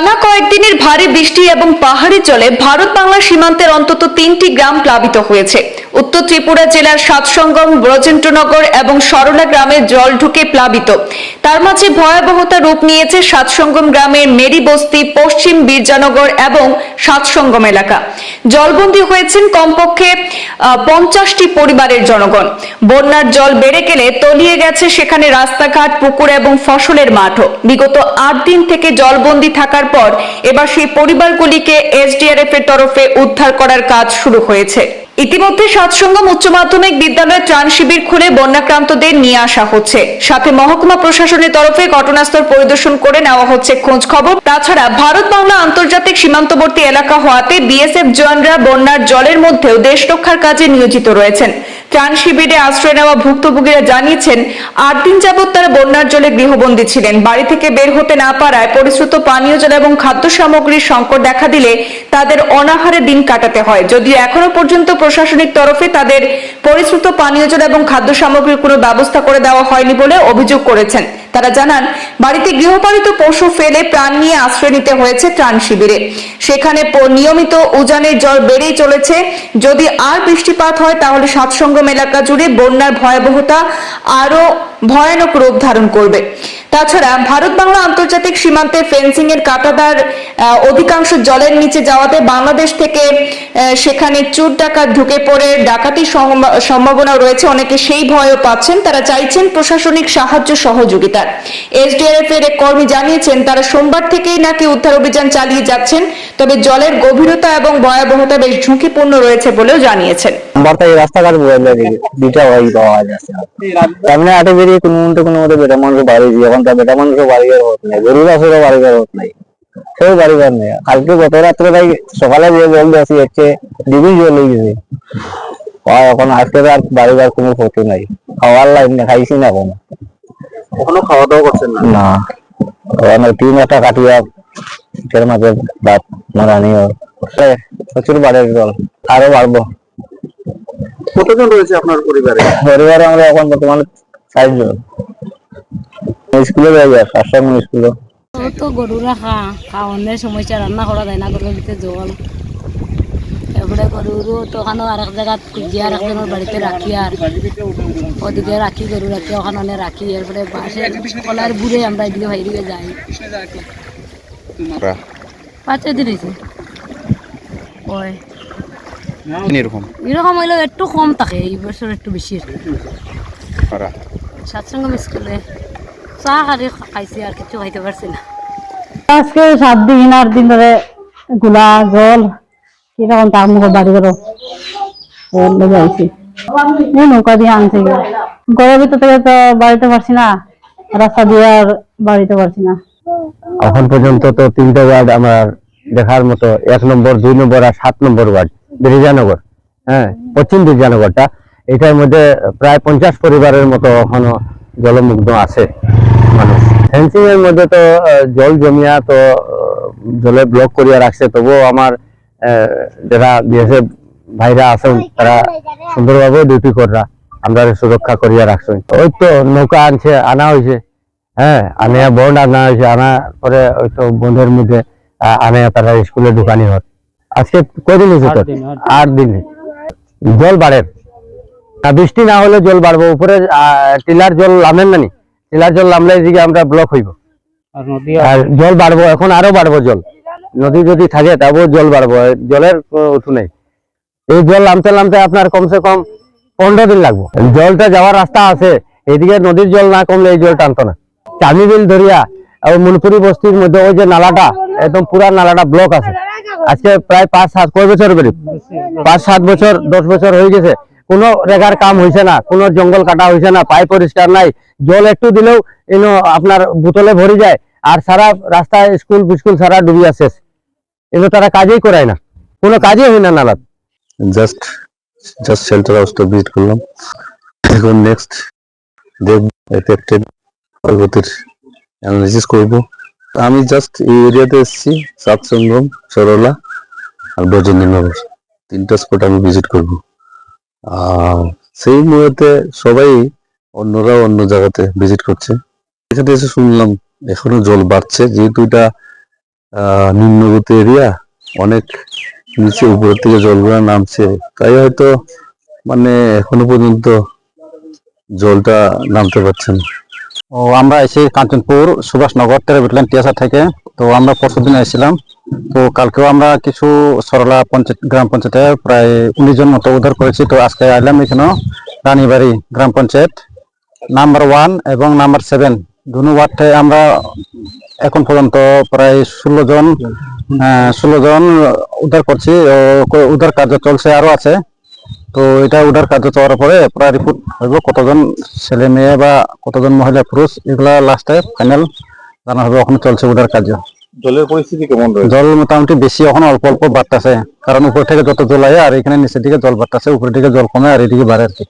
নানা কয়েকদিনের ভারী বৃষ্টি এবং পাহাড়ি জলে ভারত বাংলা সীমান্তের অন্তত তিনটি গ্রাম প্লাবিত হয়েছে। উত্তর ত্রিপুরা জেলার সাতসঙ্গম, ব্রজেন্দ্রনগর এবং সরলা গ্রামে জল ঢুকে প্লাবিত। তার মাঝে ভয়াবহতা রূপ নিয়েছে সাতসঙ্গম গ্রামের মেরি বস্তি, পশ্চিম বীরজানগর এবং সাতসঙ্গম এলাকা। জলবন্দী হয়েছেন কমপক্ষে পঞ্চাশটি পরিবারের জনগণ। বন্যার জল বেড়ে গেলে তলিয়ে গেছে সেখানে রাস্তাঘাট, পুকুর এবং ফসলের মাঠও। বিগত আট দিন থেকে জলবন্দী থাকার পর এবার সেই পরিবারগুলিকে এসডিআরএফ এর তরফে উদ্ধার করার কাজ শুরু হয়েছে। ইতিমধ্যে সাতসঙ্গম উচ্চ মাধ্যমিক বিদ্যালয়ে ত্রাণ শিবির খুলে বন্যাক্রান্তদের নিয়ে আসা হচ্ছে। সাথে মহকুমা প্রশাসনের তরফে ঘটনাস্থল পরিদর্শন করে নেওয়া হচ্ছে খোঁজ খবর। তাছাড়া ভারত বাংলা আন্তর্জাতিক সীমান্তবর্তী এলাকা হওয়াতে বিএসএফ জওয়ানরা বন্যার জলের মধ্যেও দেশ রক্ষার কাজে নিয়োজিত রয়েছেন। ত্রাণ শিবিরে আশ্রয় নেওয়া ভুক্তভোগীরা জানিয়েছেন, আট দিন যাবৎ তারা বন্যার জলে গৃহবন্দী ছিলেন। বাড়ি থেকে বের হতে না পারায় পরিশ্রুত পানীয় জল এবং খাদ্য সামগ্রীর সংকট দেখা দিলে তাদের অনাহারে দিন কাটাতে হয়। যদিও এখনও পর্যন্ত প্রশাসনিক তরফে তাদের পরিশ্রুত পানীয় জল এবং খাদ্য সামগ্রীর কোনো ব্যবস্থা করে দেওয়া হয়নি বলে অভিযোগ করেছেন। তারা জানান, বাড়িতে গৃহপালিত পশু ফেলে প্রাণ নিয়ে আশ্রয় নিতে হয়েছে ত্রাণ শিবিরে। সেখানে নিয়মিত উজানের জল বেড়েই চলেছে। যদি আর বৃষ্টিপাত হয়, তাহলে সাতসঙ্গম এলাকা জুড়ে বন্যার ভয়াবহতা আরও ভয়ানক রূপ ধারণ করবে। তাছাড়া ভারত বাংলা আন্তর্জাতিক সীমান্তে ফেন্সিং এর কাটাদার অধিকাংশ জলের নিচে যাওয়াতে বাংলাদেশ থেকে সেখানে চুর ডাকাত ঢুকে পড়ে। ডাকাতির সম্ভাবনা রয়েছে। অনেকে সেই ভয়ও পাচ্ছেন। তারা চাইছেন প্রশাসনিক সাহায্য সহযোগিতার এসডিআরএফ এর এক কর্মী জানিয়েছেন, তারা সোমবার থেকেই নাকি উদ্ধার অভিযান চালিয়ে যাচ্ছেন, তবে জলের গভীরতা এবং ভয়াবহতা বেশ ঝুঁকিপূর্ণ রয়েছে বলেও জানিয়েছেন। রাস্তাঘাট দুইটা পাওয়া যাচ্ছে সামনে আটে বেরিয়ে কোনো কোনো বেটা বাড়ি দিয়ে এখন তা বেটা বাড়ি ঘর হত নাই গরু গাছেরও বাড়ি ঘর বাড়ি ঘর নেই। কালকে গত রাত্রে তাই সকালে যে জল দিয়েছি হচ্ছে ডিবি জল হয়ে গেছে। এখন আজকে আর বাড়ি ঘর কোনো ক্ষতি নাই। খাওয়ার লাইন খাইছি না কোনো কখনো খাওয়া দাওয়া করছেন না? না। এখন তিন একটা কাটিয়া এর মাঝে ভাত মারানি প্রচুর বাড়ির জল আরও বাড়বো। কতজন রয়েছে আপনার পরিবারে? পরিবারে আমরা এখন বর্তমানে চারজন। স্কুলে যাই আর স্কুলে। তো গরু রাখা খাওয়ানোর সমস্যা রান্না করা যায় না গরুর ভিতরে জল। এবারে গরুরও তো ওখানে আর এক জায়গা খুঁজিয়ে আর একজনের বাড়িতে রাখি আর ওদিকে রাখি গরু রাখি ওখানে রাখি এরপরে বাসে কলার বুড়ে আমরা এদিকে বাইরে যাই পাঁচ দিন হয়েছে ওই এরকম এরকম একটু কম থাকে এই বছর একটু বেশি করা সাতসঙ্গম স্কুলে চা খালি খাইছি আর কিছু খাইতে পারছি না আজকে সাত দিন আট দিন ধরে গোলা জল কীরকম তার বাড়ি করো নৌকা দিয়ে তো বাড়িতে পারছি না। রাস্তা দিয়ে আর বাড়িতে পারছি না। এখন পর্যন্ত তো তিনটা ওয়ার্ড আমার দেখার মতো, এক নম্বর, দুই নম্বর আর সাত নম্বর ওয়ার্ড। বিরিজানগর হ্যাঁ পশ্চিম বিরিজানগরটা। এটার মধ্যে প্রায় পঞ্চাশ পরিবারের মতো এখনও জলমুগ্ন আছে মানুষ। ফেন্সিং এর মধ্যে তো জল জমিয়া তো জলে ব্লক করিয়া রাখছে। তবুও আমার যারা বিএসএফ ভাইরা আছেন তারা সুন্দরভাবে ডিউটি কররা। আমরা সুরক্ষা করিয়া রাখছেন ওই তো নৌকা আনছে আনা হয়েছে হ্যাঁ আনে বন্ড আনা হয়েছে আনার পরে ওই তো বন্ধের মধ্যে আনে তারা স্কুলে দোকানি হত আজকে কদিন হয়েছে তোর? আট দিন জল বাড়ে। না বৃষ্টি না হলে জল বাড়বো। উপরে টিলার জল নামেন নানি টিলার জল নামলে এদিকে আমরা ব্লক হইব। আর জল বাড়বো এখন আরও বাড়বো জল। নদী যদি থাকে তবুও জল বাড়বো জলের উঠু নেই। এই জল নামতে নামতে আপনার কমসে কম পনেরো দিন লাগবে। জলটা যাওয়ার রাস্তা আছে। এদিকে নদীর জল না কমলে এই জল টানতো না। চামিবিল দরিয়া আর মনপুরি বস্তির মধ্যে ওই যে নালাটা, একদম পুরা নালাটা ব্লক আছে। আজকে প্রায় পাঁচ, সাত, কয় বছর বেরিয়ে পাঁচ, সাত বছর, দশ বছর হয়ে গেছে। কোনো রেগার কাম হয়েছে না, কোনো জঙ্গল কাটা হয়েছে না পাই পরিষ্কার নাই। জল একটু দিলেও আপনার বোতলে ভরে যায়। আর সারা রাস্তায় স্কুল ফিস্কুল সারা ডুবিয়া শেষ। এগুলো তারা কাজেই করায় না। কোনো কাজই হয় না নালাত জাস্ট জাস্ট শেল্টার হাউসটা ভিজিট করলাম। এখন নেক্সট দেখব এফেক্টেড পরবর্তীর অ্যানালিসিস করব। আমি জাস্ট এই এরিয়াতে এসেছি সাতসঙ্গম সরলা আর ব্রজেন্দ্রনগর। তিনটা স্পট আমি ভিজিট করব। সেই মুহূর্তে সবাই অন্যরা অন্য জায়গাতে ভিজিট করছে। এখানে এসে শুনলাম এখনও জল বাড়ছে, যেহেতু এটা নিম্নগতি এরিয়া অনেক নিচে উপর থেকে জলগুলো নামছে। তাই হয়তো মানে এখনও পর্যন্ত জলটা নামতে পারছে না। ও, আমরা এসে কাঞ্চনপুর সুভাষনগর, তেরো বিটলেন টিয়াসা থেকে। তো আমরা পরশু দিন এসেছিলাম। তো কালকেও আমরা কিছু সরলা পঞ্চায়েত, গ্রাম পঞ্চায়েতে প্রায় উনিশ জন মতো উদ্ধার করেছি। তো আজকে আইলাম এখানেও রানীবাড়ি গ্রাম পঞ্চায়েত। নাম্বার ওয়ান এবং নাম্বার সেভেন দুনো ওয়ার্ডে আমরা এখন পর্যন্ত প্রায় ষোলো জন ষোলো জন উদ্ধার করছি উদ্ধার কার্য চলছে আরও আছে। তো এটা উদ্ধার কার্য চলার পরে প্রায় রিপোর্ট হইব কতজন ছেলে মেয়ে বা কতজন মহিলা পুরুষ এগুলা লাস্টে ফাইনাল জানা হবে এখন চলছে উদ্ধার কার্য। জলের পরিস্থিতি কেমন রয়েছে? জল মোটামুটি বেশি এখন অল্প অল্প বাড়তেছে। কারণ উপর থেকে যত জল আয় আর এখানে নিচের দিকে জল বাড়তেছে উপরের দিকে জল কমে আর এদিকে বাড়ে আর কি।